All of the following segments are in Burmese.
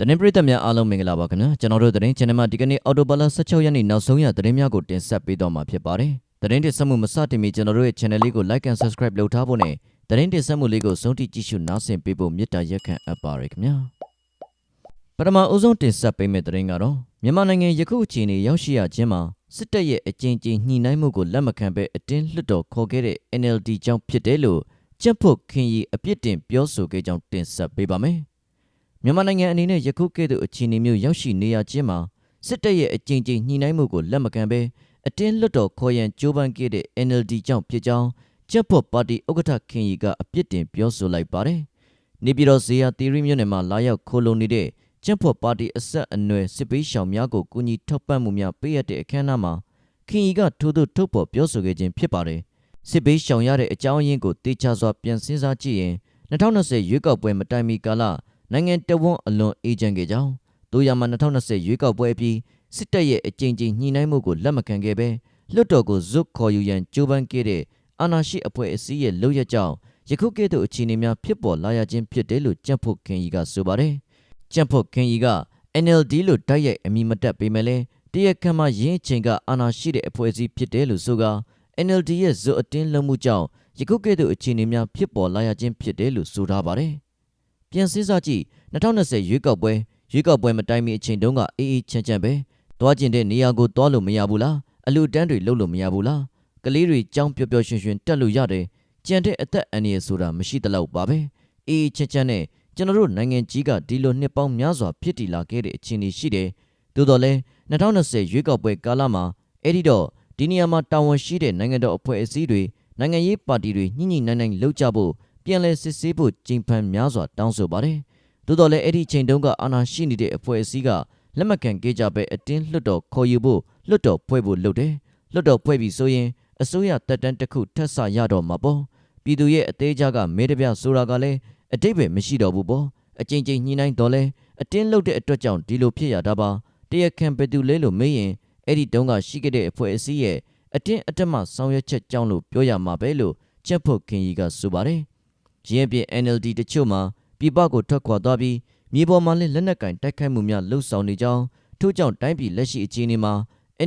တနင်္ပရိသတ်များအားလုံးမင်္ဂလာပါခင်ဗျာကျွန်တော်တို့သတင်း channel မှာဒီကနေ့အော်တိုဘလာ16ရက်နေ့နောက်ဆုံးရသတင်းများကိုတင်ဆက်ပေးတော့မှာဖြစ်ပါတယ်သတင်းတင်ဆက်မှုမစတင်မီကျွန်တော်တို့ရဲ့ channel လေးကို like and subscribe လုပ်ထားဖို့နဲ့သတင်းတင်ဆက်မှုလေးကိုစုံတိကြည့်ရှုနားဆင်ပေးဖို့မေတ္တာရက်ခံအပ်ပါရခင်ဗျာပထမအဦးဆုံးတင်ဆက်ပေးမယ့်သတင်းကတော့မြန်မာနိုင်ငံယခုအခြေအနေရောက်ရှိရခြင်းမှာစစ်တပ်ရဲ့အကြင်ကြင်ညှိနှိုင်းမှုကိုလက်မခံဘဲအတင်းလွှတ်တော်ခေါ်ခဲ့တဲ့ NLD ကြောင့်ဖြစ်တယ်လို့ကြက်ဖို့ခင်ရီအပြစ်တင်ပြောဆိုခဲ့ကြောင်းတင်ဆက်ပေးပါမယ် မြန်မာနိုင်ငံအနေနဲ့ယခုကဲ့သို့အခြေအနေမျိုးရောက်ရှိနေရခြင်းမှာစစ်တပ်ရဲ့အကြင်ကြင်ညှိနှိုင်းမှုကိုလက်မခံဘဲအတင်းလွှတ်တော်ခေါ်ရန်ကြိုးပမ်းခဲ့တဲ့ NLD ကြောင့်ဖြစ်ကြောင်းကြက်ဖို့ပါတီဥက္ကဋ္ဌခင်ရီကအပြစ်တင်ပြောဆိုလိုက်ပါတယ်နေပြည်တော်ဇေယျသီရိမြို့နယ်မှာလာရောက်ခိုးလုံနေတဲ့ကျန်းဖော်ပါတီအဆက်အနွယ်စစ်ပေးရှောင်များကိုကူညီထောက်ပံ့မှုများပေးရတဲ့အခမ်းအနားမှာခင်ရီကထိုးထိုးထုတ်ဖော်ပြောဆိုခဲ့ခြင်းဖြစ်ပါတယ်စစ်ပေးရှောင်ရတဲ့အကြောင်းအရင်းကိုတေချာစွာပြန်စဉ်းစားကြည့်ရင်2020ရွေးကောက်ပွဲမတိုင်မီကာလ နိုင်ငံတော်ဝန်အလွန်အေဂျင့်ခဲ့ကြောင်းတို့ရမှာ2020ရွေးကောက်ပွဲအပြီးစစ်တပ်ရဲ့အကြိမ်ကြိမ်ညှိနှိုင်းမှုကိုလက်မခံခဲ့ပဲလွတ်တော်ကိုဇွတ်ခေါ်ယူရန်ကြိုးပမ်းခဲ့တဲ့အာဏာရှိအဖွဲ့အစည်းရဲ့လုပ်ရက်ကြောင့်ယခုကဲ့သို့အခြေအနေများဖြစ်ပေါ်လာရခြင်းဖြစ်တယ်လို့ကြက်ဖို့ခင်ရီကဆိုပါတယ်ကြက်ဖို့ခင်ရီက NLD လို့တိုက်ရိုက်အမိမတက်ပေမဲ့လည်းတရက်ခမ်းမှာရင်းအချိန်ကအာဏာရှိတဲ့အဖွဲ့အစည်းဖြစ်တယ်လို့ဆိုကာ NLD ရဲ့ဇွတ်အတင်းလုံးမှုကြောင့်ယခုကဲ့သို့အခြေအနေများဖြစ်ပေါ်လာရခြင်းဖြစ်တယ်လို့ဆိုထားပါတယ်။ ပြန်စဉ်းစားကြည့်2020ရွေးကောက်ပွဲရွေးကောက်ပွဲမတိုင်မီအချိန်တုန်းကအေးအေးချမ်းချမ်းပဲတွားကျင်တဲ့နေရာကိုတွားလို့မရဘူးလားအလူတန်းတွေလှုပ်လို့မရဘူးလားကလေးတွေကြောင်းပျော်ပျော်ရွှင်ရွှင်တက်လို့ရတယ်ကြံတဲ့အသက်အန္တရာယ်ဆိုတာမရှိတလောက်ပါပဲအေးအေးချမ်းချမ်းနဲ့ကျွန်တော်တို့နိုင်ငံကြီးကဒီလိုနှစ်ပေါင်းများစွာဖြစ်တည်လာခဲ့တဲ့အခြေအနေရှိတယ်သို့တော်လည်း2020ရွေးကောက်ပွဲကာလမှာအဲ့ဒီတော့ဒီနေရာမှာတာဝန်ရှိတဲ့နိုင်ငံတော်အဖွဲ့အစည်းတွေနိုင်ငံရေးပါတီတွေညှိညှိနှိုင်းနှိုင်းလှုပ်ကြဖို့ ပြန်လည်စစ်ဆေးဖို့ကြိမ်ဖန်များစွာတောင်းဆိုပါတယ်။သို့တော်လည်းအဲ့ဒီချိန်တုန်းကအာဏာရှိနေတဲ့အဖွဲ့အစည်းကလက်မခံခဲ့ကြပဲအတင်းလွတ်တော်ခေါ်ယူဖို့လွတ်တော်ဖွဲ့ဖို့လုပ်တယ်။လွတ်တော်ဖွဲ့ပြီးဆိုရင်အစိုးရတက်တန်းတစ်ခုထပ်ဆရတော့မှာပေါ့။ပြည်သူရဲ့အသေးချာကမဲတပြဆိုတာကလည်းအတိတ်ပဲမရှိတော့ဘူးပေါ့။အချိန်ချင်းညှိနှိုင်းတော်လဲအတင်းလွတ်တဲ့အတွက်ကြောင့်ဒီလိုဖြစ်ရတာပါ။တရခံဘယ်သူလဲလို့မေးရင်အဲ့ဒီတုန်းကရှိခဲ့တဲ့အဖွဲ့အစည်းရဲ့အတင်းအတက်မှဆောင်ရွက်ချက်ကြောင့်လို့ပြောရမှာပဲလို့ချက်ဖို့ခင်ကြီးကဆိုပါတယ်။ ရင်းပြ NLD တချို့မှာပြည်ပကိုထွက်ခွာသွားပြီးမြေပေါ်မှာလည်းလက်နက်ကင်တိုက်ခိုက်မှုများလှုပ်ဆောင်နေကြောင်းထို့ကြောင့်တိုင်းပြည်လက်ရှိအခြေအနေမှာ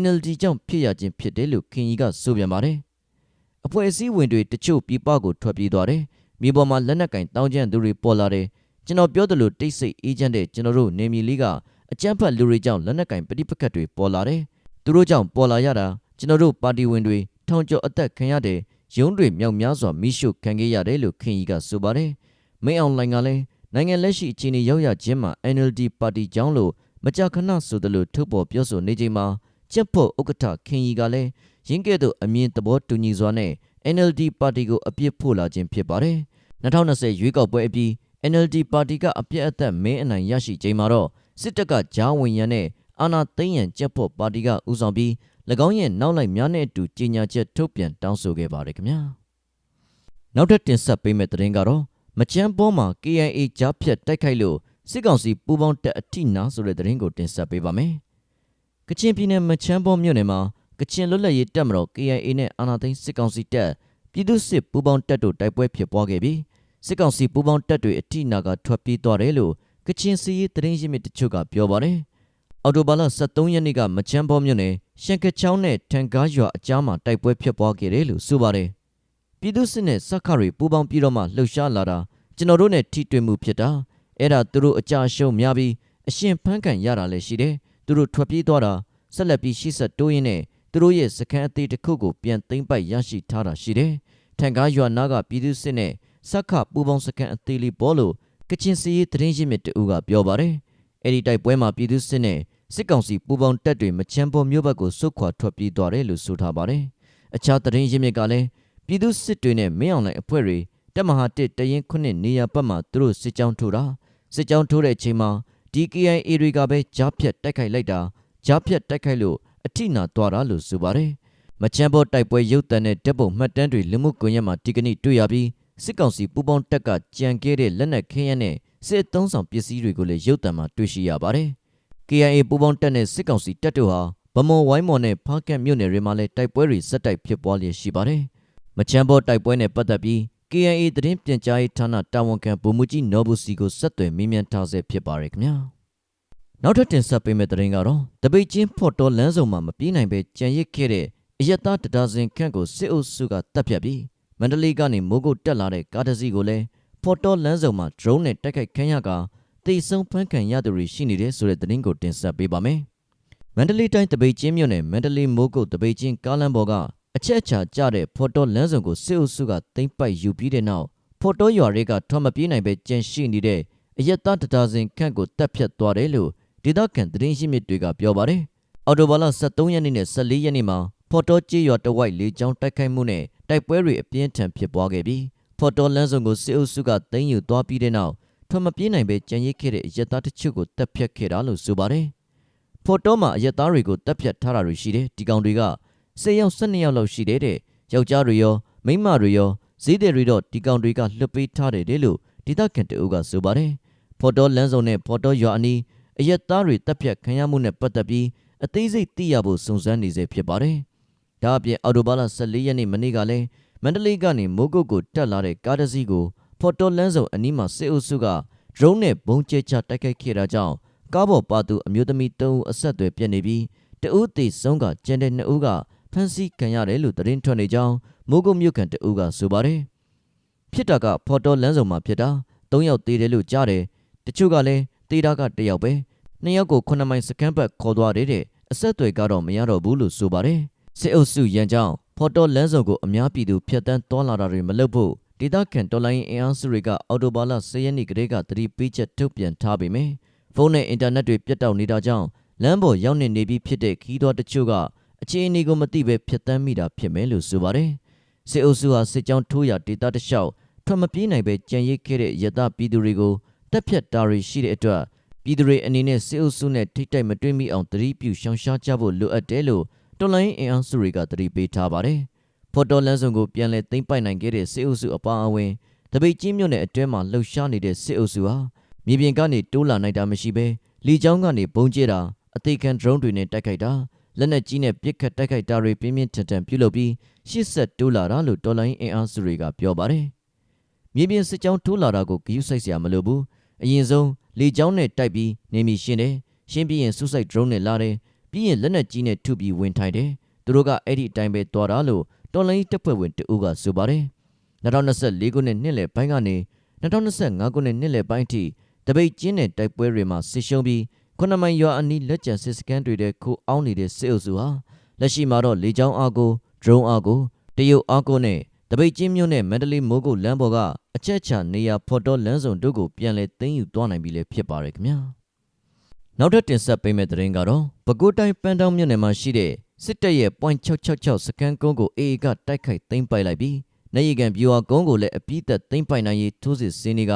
NLD ကြောင့်ဖြစ်ရခြင်းဖြစ်တယ်လို့ခင်ကြီးကဆိုပြန်ပါတယ်။အဖွဲ့အစည်းဝင်တွေတချို့ပြည်ပကိုထွက်ပြေးသွားတယ်။မြေပေါ်မှာလက်နက်ကင်တောင်းကျမ်းသူတွေပေါ်လာတယ်။ကျွန်တော်ပြောသလိုတိတ်ဆိတ်အေးချမ်းတဲ့ကျွန်တော်တို့နေမီလေးကအကြမ်းဖက်လူတွေကြောင့်လက်နက်ကင်ပဋိပက္ခတွေပေါ်လာတယ်။သူတို့ကြောင့်ပေါ်လာရတာကျွန်တော်တို့ပါတီဝင်တွေထောင်ကျော်အသက်ခံရတယ် ရုံးတွေမြောက်များစွာမိရှုခံခဲ့ရတယ်လို့ခင်ကြီးကဆိုပါတယ်။မင်းအောင်လှိုင်ကလည်းနိုင်ငံလက်ရှိအခြေအနေရောက်ရခြင်းမှာ NLD ပါတီကြောင့်လို့မကြာခဏဆိုသလိုထုတ်ပေါ်ပြောဆိုနေချိန်မှာကျက်ဖို့ဥက္ကဋ္ဌခင်ကြီးကလည်းရင်းကဲ့သို့အမြင်သဘောတူညီစွာနဲ့ NLD ပါတီကိုအပြစ်ဖို့လာခြင်းဖြစ်ပါတယ်။2020ရွေးကောက်ပွဲအပြီး NLD ပါတီကအပြစ်အသက်မင်းအနိုင်ရရှိချိန်မှာတော့စစ်တပ်ကကြားဝင်ရန်နဲ့အာဏာသိမ်းရန်ကျက်ဖို့ပါတီကဦးဆောင်ပြီး၎ င်းရဲ့နောက်လိုက်များနဲ့အတူကြေညာချက်ထုတ်ပြန်တောင်းဆိုခဲ့ပါတယ်ခင်ဗျာနောက်ထပ်တင်ဆက်ပေးမယ့်သတင်းကတော့မချမ်းပေါ်မှာ KIA ကြားဖြတ်တိုက်ခိုက်လို့စစ်ကောင်စီပူးပေါင်းတပ်အထိနာဆိုတဲ့သတင်းကိုတင်ဆက်ပေးပါမယ်ကချင်ပြည်နယ်မချမ်းပေါ်မြို့နယ်မှာကချင်လွတ်လပ်ရေးတပ်မတော် KIA နဲ့အာဏာသိမ်းစစ်ကောင်စီတပ်ပြည်သူ့စစ်ပူးပေါင်းတပ်တို့တိုက်ပွဲဖြစ်ပွားခဲ့ပြီးစစ်ကောင်စီပူးပေါင်းတပ်တွေအထိနာကထွက်ပြေးသွားတယ်လို့ကချင်စီရေးသတင်းရင်းမြစ်တချို့ကပြောပါတယ်အော်တိုဘာလ23ရက်နေ့ကမချမ်းပေါ်မြို့နယ် ရှန်ကချောင်းနဲ့ထန်ကားရွာအကြားမှာတိုက်ပွဲဖြစ်ပွားခဲ့တယ်လို့ဆိုပါတယ်။ပြည်သူစစ်နဲ့စက္ခတွေပူးပေါင်းပြီးတော့မှလှုပ်ရှားလာတာကျွန်တော်တို့နဲ့ထိတွေ့မှုဖြစ်တာအဲ့ဒါသူတို့အကြရှုံးများပြီးအရှင်ဖန်းကန်ရတာလည်းရှိတယ်။သူတို့ထွက်ပြေးသွားတာဆက်လက်ပြီးရှေ့ဆက်တိုးရင်းနဲ့သူတို့ရဲ့စခန်းအသေးတစ်ခုကိုပြန်သိမ်းပိုက်ရရှိထားတာရှိတယ်။ထန်ကားရွာနာကပြည်သူစစ်နဲ့စက္ခပူးပေါင်းစခန်းအသေးလေးပေါ်လို့ကချင်စီရေးသတင်းရင်းမြစ်တူကပြောပါတယ်။အဲ့ဒီတိုက်ပွဲမှာပြည်သူစစ်နဲ့ စစ်ကောင်စီပူးပေါင်းတပ်တွေမချမ်းပေါ်မြို့ဘက်ကိုစုခွာထွက်ပြေးသွားတယ်လို့ဆိုထားပါတယ်။အခြားသတင်းရင်းမြစ်ကလည်းပြည်သူစစ်တွေနဲ့မင်းအောင်လှိုင်အဖွဲ့တွေတပ်မဟာတစ်တရင်ခုနှစ်နေရာပတ်မှာသူတို့စစ်ကြောင်းထိုးတာစစ်ကြောင်းထိုးတဲ့အချိန်မှာ DKIA တွေကပဲကြားဖြတ်တိုက်ခိုက်လိုက်တာကြားဖြတ်တိုက်ခိုက်လို့အထိနာသွားတာလို့ဆိုပါတယ်။မချမ်းပေါ်တိုက်ပွဲရုပ်တံတဲ့တပ်ပုံမှတ်တမ်းတွေလူမှုကွန်ရက်မှာဒီကနေ့တွေ့ရပြီးစစ်ကောင်စီပူးပေါင်းတပ်ကကြံခဲ့တဲ့လက်နက်ခင်းရနဲ့စစ်သုံးဆောင်ပစ္စည်းတွေကိုလည်းရုပ်တံမှာတွေ့ရှိရပါတယ်။ KIA ပူးပေါင်းတပ်နဲ့စစ်ကောင်စီတပ်တို့ဟာဗမော်ဝိုင်းမော်နဲ့ဖားကတ်မြို့နယ်တွေမှာလည်းတိုက်ပွဲတွေဆက်တိုက်ဖြစ်ပွားလျက်ရှိပါတယ်။မချမ်းဘောတိုက်ပွဲနဲ့ပတ်သက်ပြီး KIA သတင်းပြန်ကြားရေးဌာနတာဝန်ခံဗိုလ်မှူးကြီးနော်ဘူစီကိုဆက်သွယ်မေးမြန်းထားဆဲဖြစ်ပါရခင်ဗျာ။နောက်ထပ်တင်ဆက်ပေးမယ့်သတင်းကတော့တပိတ်ချင်းဖော်တော်လမ်းစုံမှာမပြေးနိုင်ပဲကြံရစ်ခဲ့တဲ့အယက်သားတဒါဇင်ခန့်ကိုစစ်အုပ်စုကတပ်ဖြတ်ပြီးမန္တလေးကနေမိုးကုတ်တက်လာတဲ့ကားတစ်စီးကိုလည်းဖော်တော်လမ်းစုံမှာ drone နဲ့တိုက်ခိုက်ခံရက တိတ်ဆုံးဖမ်းခံရသူတွေရှိနေတဲ့ဆိုတဲ့သတင်းကိုတင်ဆက်ပေးပါမယ်။မန္တလေးတိုင်းတပိတ်ချင်းမြို့နယ်မန္တလေးမိုးကုတ်တပိတ်ချင်းကားလမ်းပေါ်ကအချက်အချာကျတဲ့ဖော်တော်လမ်းစုံကိုစစ်အုပ်စုကသိမ်းပိုက်ယူပြီးတဲ့နောက်ဖော်တော်ရွာတွေကထွက်မပြေးနိုင်ပဲကြံရှိနေတဲ့အယက်သားတဒါဇင်ခန့်ကိုတပ်ဖြတ်သွားတယ်လို့ဒေသခံသတင်းရှိမြစ်တွေကပြောပါတယ်။အော်တိုဘာလ23ရက်နေ့နဲ့14ရက်နေ့မှာဖော်တော်ကျေးရွာတဝိုက်လေးချောင်းတိုက်ခိုက်မှုနဲ့တိုက်ပွဲတွေအပြင်းထန်ဖြစ်ပွားခဲ့ပြီးဖော်တော်လမ်းစုံကိုစစ်အုပ်စုကသိမ်းယူသွားပြီးတဲ့နောက် ထွက်မပြေးနိုင်ပဲကြံရစ်ခဲ့တဲ့အယက်သားတချို့ကိုတပ်ဖြတ်ခဲ့တာလို့ဆိုပါတယ်။ဖော်တော်မှာအယက်သားတွေကိုတပ်ဖြတ်ထားတာတွေရှိတယ်ဒီကောင်တွေကစေယောက်12ယောက်လောက်ရှိတယ်တဲ့ယောက်ျားတွေရောမိန်းမတွေရောဈေးတွေတော့ဒီကောင်တွေကလှုပ်ပေးထားတယ်တဲ့လို့ဒေသခံတအုပ်ကဆိုပါတယ်။ဖော်တော်လမ်းစုံနဲ့ဖော်တော်ရွာအနီးအယက်သားတွေတပ်ဖြတ်ခံရမှုနဲ့ပတ်သက်ပြီးအသေးစိတ်သိရဖို့စုံစမ်းနေစေဖြစ်ပါတယ်။ဒါအပြင်အော်တိုဘာလ14ရက်နေ့မနေ့ကလည်းမန္တလေးကနေမိုးကုတ်ကိုတက်လာတဲ့ကားတစ်စီးကို ဖော်တော်လန်းစုံအနီးမှာစစ်အုပ်စုကဒရုန်းနဲ့ဘုံကျဲချတိုက်ခိုက်ခဲ့တာကြောင့်ကားပေါ်ပါသူအမျိုးသမီး၃ဦးအဆက်အသွယ်ပြတ်နေပြီးတဦးသေဆုံးကကျန်တဲ့2ဦးကဖမ်းဆီးခံရတယ်လို့သတင်းထွက်နေကြောင်းမိုးကုတ်မြို့ခံတဦးကဆိုပါတယ်။ဖြစ်တာကဖော်တော်လန်းစုံမှာဖြစ်တာ၃ယောက်သေတယ်လို့ကြားတယ်။တချို့ကလည်းသေတာကတစ်ယောက်ပဲ။နှစ်ယောက်ကို9မိုင်စကန်ဘတ်ခေါ်သွားတယ်တဲ့အဆက်အသွယ်ကတော့မရတော့ဘူးလို့ဆိုပါတယ်။စစ်အုပ်စုရန်ကြောင့်ဖော်တော်လန်းစုံကိုအများပြည်သူဖျက်ဆီးသွားလာတာတွေမလုပ်ဖို့ ဒေသခံတော်လိုင်းအင်အားစုတွေကအော်တိုဘာလ10ရက်နေ့ကတည်းကသတိပေးချက်ထုတ်ပြန်ထားပေမယ့်ဖုန်းနဲ့အင်တာနက်တွေပြတ်တောက်နေတာကြောင့်လမ်းပေါ်ရောက်နေနေပြီးဖြစ်တဲ့ခီးသွွားတချို့ကအခြေအနေကိုမသိဘဲဖျက်ဆီးမိတာဖြစ်မယ်လို့ဆိုပါတယ်။စစ်အုပ်စုဟာစစ်ကြောင်းထိုးရဒေသတလျှောက်ထွက်မပြေးနိုင်ပဲကြံရိတ်ခဲ့တဲ့ရတပြည်သူတွေကိုတပ်ဖြတ်တာတွေရှိတဲ့အတွက်ပြည်သူတွေအနေနဲ့စစ်အုပ်စုနဲ့ထိတိုက်မတွေ့မိအောင်တတိပြုရှောင်ရှားကြဖို့လိုအပ်တယ်လို့တော်လိုင်းအင်အားစုတွေကတတိပေးထားပါတယ်။ ဖော်တော်လန်းစုံကိုပြန်လည်သိမ်းပိုက်နိုင်ခဲ့တဲ့စစ်အုပ်စုအပါအဝင်တပိတ်ချင်းမြို့နယ်အတွင်းမှာလှုပ်ရှားနေတဲ့စစ်အုပ်စုဟာမြေပြင်ကနေတိုးလာနိုင်တာမရှိဘဲလီချောင်းကနေပုံကျဲတာအသေးခံ drone တွေနဲ့တိုက်ခိုက်တာလက်နက်ကြီးနဲ့ပစ်ခတ်တိုက်ခိုက်တာတွေပြင်းပြင်းထန်ထန်ပြုလုပ်ပြီးရှစ်ဆက်တိုးလာတာလို့တော်လိုင်းအင်အားစုတွေကပြောပါတယ်။မြေပြင်စစ်ကြောင်းတိုးလာတာကိုဂရုစိုက်စရာမလိုဘူး။အရင်ဆုံးလေကြောင်းနဲ့တိုက်ပြီးနေမီရှင်းတယ်။ရှင်းပြီးရင်စူးစိုက် drone နဲ့လာတယ်။ပြီးရင်လက်နက်ကြီးနဲ့ထုပြီးဝင်ထိုင်တယ်။သူတို့ကအဲ့ဒီအတိုင်းပဲတွားတာလို့ တော်လိုင်းတပ်ဖွဲ့ဝင်တအူးကဆိုပါတယ်။2024ခုနှစ်နှစ်လယ်ပိုင်းကနေ2025ခုနှစ်နှစ်လယ်ပိုင်းအထိတပိတ်ကျင်းတဲ့တိုက်ပွဲတွေမှာဆစ်ရှုံးပြီးခုနမိုင်ရွာအနီးလက်ကျန်စစ်စခန်းတွေတဲ့ခိုးအောင်းနေတဲ့စစ်အုပ်စုဟာလက်ရှိမှာတော့လေကြောင်းအားကို drone အားကိုတရုတ်အားကိုနဲ့တပိတ်ချင်းမြို့နဲ့မန္တလေးမိုးကုတ်လမ်းပေါ်ကအချက်ချာနေရာဖော်တော်လမ်းစုံတို့ကိုပြန်လည်သိမ်းယူသွားနိုင်ပြီလေဖြစ်ပါရယ်ခင်ဗျာနောက်ထပ်တင်ဆက်ပေးမယ့်သတင်းကတော့ပဲခူးတိုင်းပန်းတောင်းမြို့နယ်မှာရှိတဲ့ စစ်တပ်ရဲ့ .666 စကန်ကုန်းကို AA ကတိုက်ခိုက်သိမ်းပိုက်လိုက်ပြီးနေရီကန်ဗျူဟာကုန်းကိုလည်းအပြည့်သက်သိမ်းပိုက်နိုင်ရေးထိုးစစ်ဆင်နေက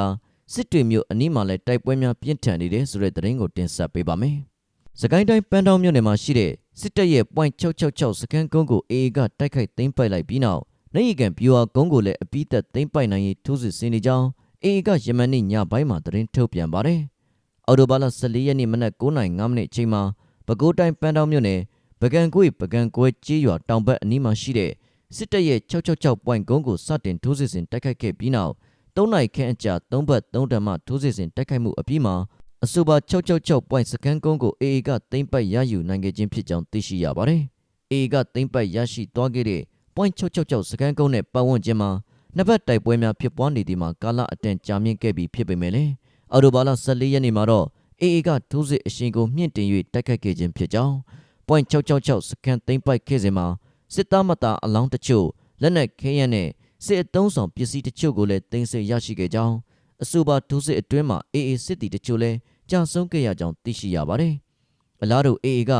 စစ်တွေမျိုးအနီးမှာလည်းတိုက်ပွဲများပြင်းထန်နေတယ်ဆိုတဲ့သတင်းကိုတင်ဆက်ပေးပါမယ်။စကိုင်းတိုင်းပန်းတောင်းမြို့နယ်မှာရှိတဲ့စစ်တပ်ရဲ့ .666 စကန်ကုန်းကို AA ကတိုက်ခိုက်သိမ်းပိုက်လိုက်ပြီးနောက်နေရီကန်ဗျူဟာကုန်းကိုလည်းအပြည့်သက်သိမ်းပိုက်နိုင်ရေးထိုးစစ်ဆင်နေကြောင်း AA ကယမန်နေ့ညပိုင်းမှာသတင်းထုတ်ပြန်ပါတယ်။အော်တိုဘာလ14ရက်နေ့မနက်9:05မိနစ်အချိန်မှာပဲခူးတိုင်းပန်းတောင်းမြို့နယ် ပကံကွေပကံကွဲကြေးရွာတောင်ဘက်အနီးမှာရှိတဲ့စစ်တပ်ရဲ့666ပွိုင်ကုန်းကိုစတင်ထိုးစစ်ဆင်တိုက်ခိုက်ခဲ့ပြီးနောက်၃နိုင်ခန့်အကြာ၃ဘတ်၃တန်မှထိုးစစ်ဆင်တိုက်ခိုက်မှုအပြီးမှာအဆိုပါ666ပွိုင်စကန်ကုန်းကို AA ကသိမ်းပိုက်ရယူနိုင်ခဲ့ခြင်းဖြစ်ကြောင်းသိရှိရပါတယ်။ AA ကသိမ်းပိုက်ရရှိသွားခဲ့တဲ့ပွိုင်666စကန်ကုန်းနဲ့ပတ်ဝန်းကျင်မှာနှစ်ဘက်တိုက်ပွဲများဖြစ်ပွားနေသည်မှာကာလအတန်ကြာမြင့်ခဲ့ပြီးဖြစ်ပေမဲ့လည်းအော်တိုဘာလ14ရက်နေ့မှာတော့ AA ကထိုးစစ်အရှင်ကိုမြင့်တင်၍တိုက်ခိုက်ခဲ့ခြင်းဖြစ်ကြောင်း ပွိုင်666စကန်သိမ်းပိုက်ခဲ့စဉ်မှာစစ်သားမသားအလောင်းတချို့လက်နက်ခဲယမ်းနဲ့စစ်အုံဆောင်ပစ္စည်းတချို့ကိုလည်းတင်ဆက်ရရှိခဲ့ကြောင်းအဆိုပါဒုစစ်အတွင်းမှာ AA စစ်တီတချို့လည်းကြာဆုံးခဲ့ရကြောင်းသိရှိရပါတယ်။အလားတူ AA က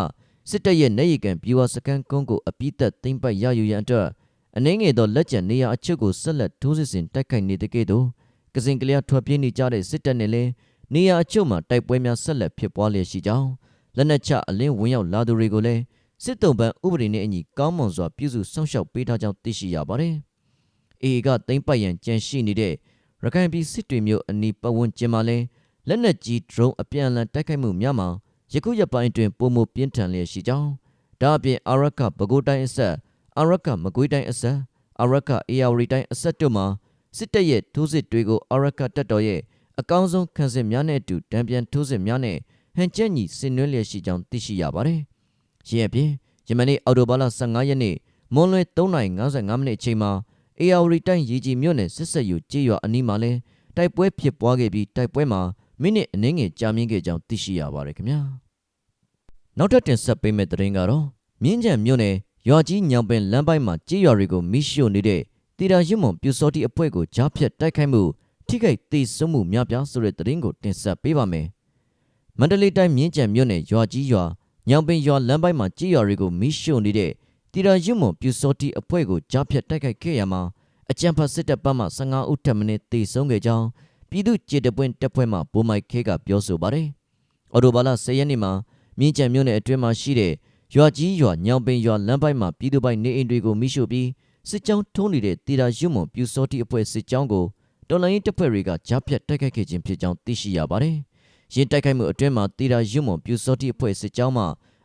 စစ်တပ်ရဲ့နေရီကန်ပြူဝစကန်ကုန်းကိုအပိသက်သိမ်းပိုက်ရယူရန်အတွက်အနှင်းငယ်သောလက်ကျန်နေရာအချို့ကိုဆက်လက်ထိုးစစ်ဆင်တိုက်ခိုက်နေတဲ့ကဲ့သို့ကစင်ကလျာထွက်ပြေးနေကြတဲ့စစ်တပ်နဲ့လည်းနေရာအချို့မှာတိုက်ပွဲများဆက်လက်ဖြစ်ပွားလျက်ရှိကြောင်း လက်နက်ချအလင်းဝင်ရောက်လာသူတွေကိုလည်းစစ်တုံးပန်းဥပဒေနဲ့အညီကောင်းမွန်စွာပြုစုစောင့်ရှောက်ပေးထားကြောင်းသိရှိရပါတယ်။ AA ကသိမ်းပိုက်ရန်ကြံရှိနေတဲ့ရခိုင်ပြည်စစ်တွေမျိုးအနီးပတ်ဝန်းကျင်မှာလည်းလက်နက်ကြီး drone အပြန်အလှန်တိုက်ခိုက်မှုများမှာယခုရက်ပိုင်းအတွင်းပုံမပြင်းထန်လျက်ရှိကြောင်းဒါအပြင်အာရခပဲခူးတိုင်းအဆက်အာရခမကွေးတိုင်းအဆက်အာရခအေယာဝတီတိုင်းအဆက်တို့မှာစစ်တပ်ရဲ့ထိုးစစ်တွေကိုအာရခတပ်တော်ရဲ့အကောင်းဆုံးခံစစ်များနဲ့အတူတံပြန်ထိုးစစ်များနဲ့ ဟန်ချက်ညီဆင်နွှဲလျက်ရှိကြောင်းသိရှိရပါတယ်။ရင်းအပြင်ယမနေ့အော်တိုဘာလ15ရက်နေ့မွန်လွဲ3:55မိနစ်အချိန်မှာအေယာဝတီတိုင်းရေကြီးမြို့နယ်စစ်ဆက်ယူကြေးရွာအနီးမှာလဲတိုက်ပွဲဖြစ်ပွားခဲ့ပြီးတိုက်ပွဲမှာမိနစ်အနည်းငယ်ကြာမြင့်ခဲ့ကြောင်းသိရှိရပါတယ်ခင်ဗျာ။နောက်ထပ်တင်ဆက်ပေးမယ့်သတင်းကတော့မြင်းကြံမြို့နယ်ရွာကြီးညောင်ပင်လမ်းပိုင်းမှာကြေးရွာတွေကိုမိရှို့နေတဲ့တီတာရွတ်မွန်ပြူစောတိအဖွဲ့ကိုကြားဖြတ်တိုက်ခိုက်မှုထိခိုက်ဒေဆုံးမှုများပြားဆိုတဲ့သတင်းကိုတင်ဆက်ပေးပါမယ်။ မန္တလေးတိုင်းမြင်းကြံမြို့နယ်ရွာကြီးရွာညောင်ပင်ရွာလမ်းပိုင်းမှာကြေးရွာတွေကိုမိရှို့နေတဲ့တီတာရွတ်မွန်ပြူစောတိအဖွဲ့ကိုကြားဖြတ်တိုက်ခိုက်ခဲ့ရမှာအကြံဖတ်စစ်တပ်ဘက်မှ15ဦးထပ်မံတေဆုံးခဲ့ကြောင်းပြည်သူ့ကြေတပွင့်တပ်ဖွဲ့မှဘိုးမိုက်ခဲကပြောဆိုပါတယ်။အော်တိုဘာလ10ရက်နေ့မှာမြင်းကြံမြို့နယ်အတွင်းမှာရှိတဲ့ရွာကြီးရွာညောင်ပင်ရွာလမ်းပိုင်းမှာပြည်သူပိုင်နေအိမ်တွေကိုမိရှို့ပြီးစစ်ကြောင်းထုံးနေတဲ့တီတာရွတ်မွန်ပြူစောတိအဖွဲ့စစ်ကြောင်းကိုတော်လိုင်းတပ်ဖွဲ့တွေကကြားဖြတ်တိုက်ခိုက်ခဲ့ခြင်းဖြစ်ကြောင်းသိရှိရပါတယ်။ ရင်းတိုက်ခိုက်မှုအတွင်းမှာတီတာရွတ်မွန်ပြူစောတိအဖွဲ့စစ်ကြောင်းမှ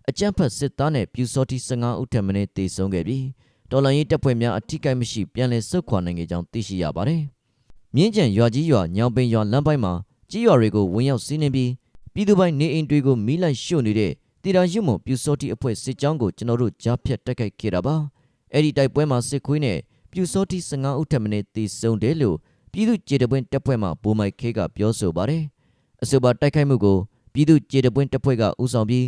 အကြမ်းဖက်စစ်သားနဲ့ပြူစောတိ15ဦးထပ်မံတေဆုံးခဲ့ပြီးတော်လိုင်းတပ်ဖွဲ့များအထိကိမရှိပြန်လည်ဆုတ်ခွာနိုင်ခဲ့ကြောင်းသိရှိရပါတယ်။မြင်းကြံရွာကြီးရွာညောင်ပင်ရွာလမ်းပိုင်းမှာကြီးရွာတွေကိုဝင်ရောက်စီးနင်းပြီးပြည်သူပိုင်နေအိမ်တွေကိုမိလိုက်ရှို့နေတဲ့တီတာရွတ်မွန်ပြူစောတိအဖွဲ့စစ်ကြောင်းကိုကျွန်တော်တို့ကြားဖြတ်တိုက်ခိုက်ခဲ့တာပါ။အဲ့ဒီတိုက်ပွဲမှာစစ်ခွေးနဲ့ပြူစောတိ15ဦးထပ်မံတေဆုံးတယ်လို့ပြည်သူကြေတပွင့်တပ်ဖွဲ့မှဘိုးမိုက်ခဲကပြောဆိုပါတယ်။ အဆိုပါတိုက်ခိုက်မှုကိုပြည်သူကြေတပွင့်တပ်ဖွဲ့ကဦးဆောင်ပြီး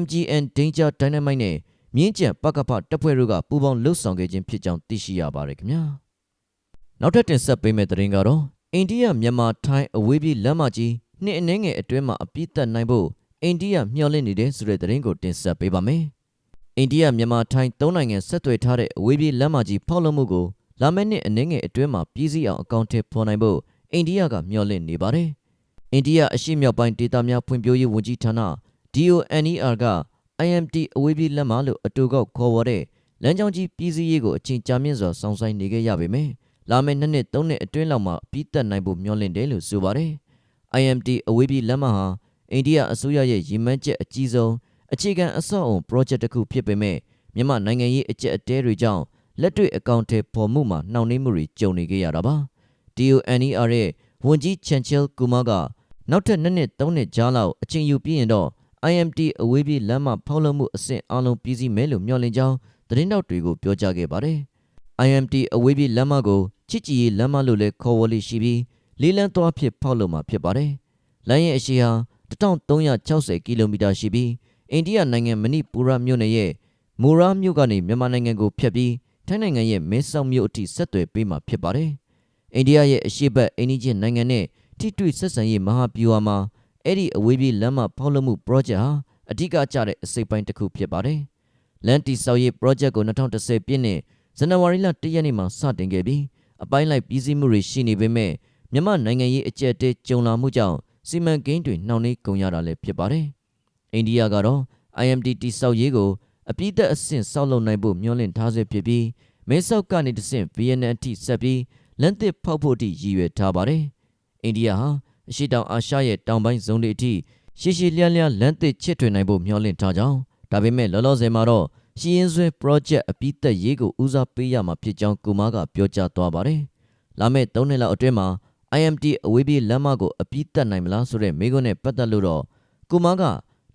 MGN Danger Dynamite နဲ့မြင်းကျန်ပကဖတပ်ဖွဲ့တို့ကပူးပေါင်းလှုပ်ဆောင်ခဲ့ခြင်းဖြစ်ကြောင်းသိရှိရပါတယ်ခင်ဗျာနောက်ထပ်တင်ဆက်ပေးမယ့်သတင်းကတော့အိန္ဒိယမြန်မာထိုင်းအဝေးပြေးလမ်းမကြီးနှစ်အနည်းငယ်အတွင်းမှာအပြည့်သက်နိုင်ဖို့အိန္ဒိယမျှော်လင့်နေတဲ့ဆိုတဲ့သတင်းကိုတင်ဆက်ပေးပါမယ်အိန္ဒိယမြန်မာထိုင်းသုံးနိုင်ငံဆက်သွယ်ထားတဲ့အဝေးပြေးလမ်းမကြီးဖောက်လုပ်မှုကိုလာမယ့်နှစ်အနည်းငယ်အတွင်းမှာပြည်စည်းအောင်အကောင့်ထဲပေါ်နိုင်ဖို့အိန္ဒိယကမျှော်လင့်နေပါတယ် အိန္ဒိယအရှေ့မြောက်ပိုင်းဒေသများဖွံ့ဖြိုးရေးဝန်ကြီးဌာန DONER က IMT အဝေးပြေးလက်မလို့အတူကောက်ခေါ်ဝေါ်တဲ့လမ်းကြောင်းကြီးပြည်စည်းရေးကိုအချိန်ကြာမြင့်စွာစောင့်ဆိုင်နေခဲ့ရပေမယ့်လာမယ့်နှစ်နှစ်သုံးနှစ်အတွင်းလောက်မှာပြီးသက်နိုင်ဖို့မျှော်လင့်တယ်လို့ဆိုပါတယ်။ IMT အဝေးပြေးလက်မဟာအိန္ဒိယအစိုးရရဲ့ရည်မှန်းချက်အကြီးဆုံးအခြေခံအဆောက်အုံ project တစ်ခုဖြစ်ပေမဲ့မြန်မာနိုင်ငံရေးအကျက်အတဲတွေကြောင့်လက်တွေ့အကောင့်ထဲပေါ်မှုမှာနှောင့်နှေးမှုတွေကြုံနေကြရတာပါ။ DONER ရဲ့ဝန်ကြီးချန်ချဲလ်ကူမာက နောက်ထပ်နှစ်နှစ်သုံးနှစ်ကြားလောက်အချိန်ယူပြီးရင်တော့ IMT အဝေးပြေးလမ်းမဖောက်လုပ်မှုအဆင့်အလုံးပြည်စည်းမယ်လို့မျှော်လင့်ကြောင်းသတင်းတောက်တွေကိုပြောကြားခဲ့ပါတယ်။ IMT အဝေးပြေးလမ်းမကိုချစ်ကြည်ရေးလမ်းမလို့လည်းခေါ်ဝေါ်လေးရှိပြီးလေးလမ်းသွားဖြစ်ဖောက်လုပ်မှာဖြစ်ပါတယ်။လမ်းရဲ့အရှည်ဟာ1360ကီလိုမီတာရှိပြီးအိန္ဒိယနိုင်ငံမဏိပူရမြို့နယ်ရဲ့မူရာမြို့ကနေမြန်မာနိုင်ငံကိုဖြတ်ပြီးထိုင်းနိုင်ငံရဲ့မဲဆောက်မြို့အထိဆက်သွယ်ပေးမှာဖြစ်ပါတယ်။အိန္ဒိယရဲ့အရှေ့ဘက်အိန္ဒိချင်းနိုင်ငံနဲ့ ထိတွေ့ဆက်ဆံရေးမဟာဗျူဟာမှာအဲ့ဒီအဝေးပြေးလမ်းမဖောက်လုပ်မှု project ဟာအဓိကကျတဲ့အစိပ်ပိုင်းတစ်ခုဖြစ်ပါတယ်။လန်တီဆောက်ရေး project ကို2010ပြည့်နှစ်ဇန်နဝါရီလ1ရက်နေ့မှာစတင်ခဲ့ပြီးအပိုင်းလိုက်ပြည်စည်းမှုတွေရှိနေပေမဲ့မြန်မာနိုင်ငံရေးအကြက်တဲကြုံလာမှုကြောင့်စီမံကိန်းတွေနှောင့်နှေးကုန်ရတာလည်းဖြစ်ပါတယ်။အိန္ဒိယကတော့ IMD တိဆောက်ရေးကိုအပြည့်သက်အဆင့်ဆောက်လုပ်နိုင်ဖို့မျှော်လင့်ထားဆဲဖြစ်ပြီးမဲဆောက်ကနေတဆင့် VNN အထိဆက်ပြီးလန်တစ်ဖောက်ဖို့အထိရည်ရွယ်ထားပါတယ်။ အိန္ဒိယဟာအရှိတောင်အာရှရဲ့တောင်ပိုင်းဇုံတွေအထိရှည်ရှည်လျားလျားလမ်းသစ်ချစ်ထွင်နိုင်ဖို့မျှော်လင့်ထားကြောင်းဒါပေမဲ့လောလောဆယ်မှာတော့ရှီရင်ဆွဲ project အပြီးသက်ရေးကိုဦးစားပေးရမှာဖြစ်ကြောင်းကူမာကပြောကြားသွားပါတယ်။လာမယ့်၃နှစ်လောက်အတွင်းမှာ IMT အဝေးပြေးလမ်းမကိုအပြီးသက်နိုင်မလားဆိုတဲ့မေးခွန်းနဲ့ပတ်သက်လို့တော့ကူမာက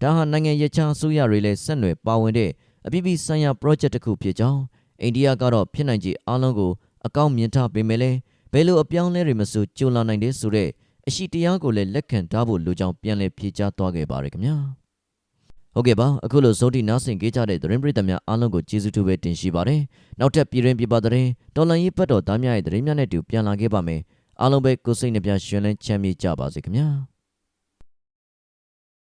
ဒါဟာနိုင်ငံရခြားအစိုးရတွေလည်းဆက်နွယ်ပါဝင်တဲ့အပြည်ပြည်ဆိုင်ရာ project တစ်ခုဖြစ်ကြောင်းအိန္ဒိယကတော့ဖြစ်နိုင်ခြေအားလုံးကိုအကောင့်မြင်ထားပေမဲ့လည်း ဘယ်လိုအပြောင်းလဲတွေမဆိုကြုံလာနိုင်တယ်ဆိုတဲ့အရှိတရားကိုလည်းလက်ခံထားဖို့လိုကြောင်းပြန်လည်ဖြေကြားသွားခဲ့ပါတယ်ခင်ဗျာဟုတ်ကဲ့ပါအခုလိုဇုံတီနားဆင်ကြတဲ့သတင်းပရိသတ်များအားလုံးကိုကျေးဇူးတူပဲတင်ရှိပါတယ်နောက်ထပ်ပြည်တွင်းပြည်ပသတင်းတော်လန်ရေးပတ်တော်သားများရဲ့သတင်းများနဲ့တူပြန်လာခဲ့ပါမယ်အားလုံးပဲကိုယ်စိတ်နှပြရှင်လန်းချမ်းမြေ့ကြပါစေခင်ဗျာ